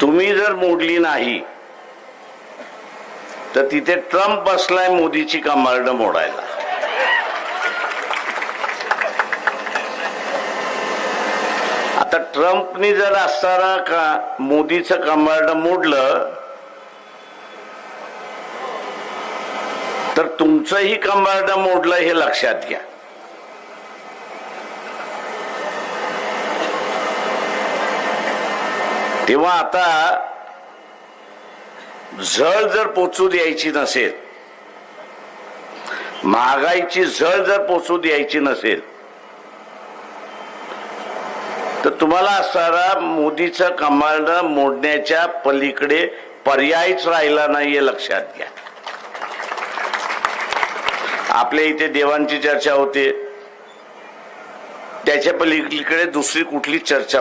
तुम्ही जर मोडली नाही तर तिथे ट्रम्प बसलाय मोदीची कमांड मोडायला? आता ट्रम्पनी जर असताना का मोदीचं कमांड मोडलं तर तुमचंही कमांड मोडलं हे लक्षात घ्या. तेव्हा आता झळ जर पोचू द्यायची नसेल महागाईची झळ जर पोचू द्यायची नसेल तर तुम्हाला असणारा मोदीचं कमांड मोडण्याच्या पलीकडे पर्यायच राहिला नाहीये लक्षात घ्या. आपल्या इथे देवांची चर्चा होते. त्याच्या पलीकडे दुसरी कुठली चर्चा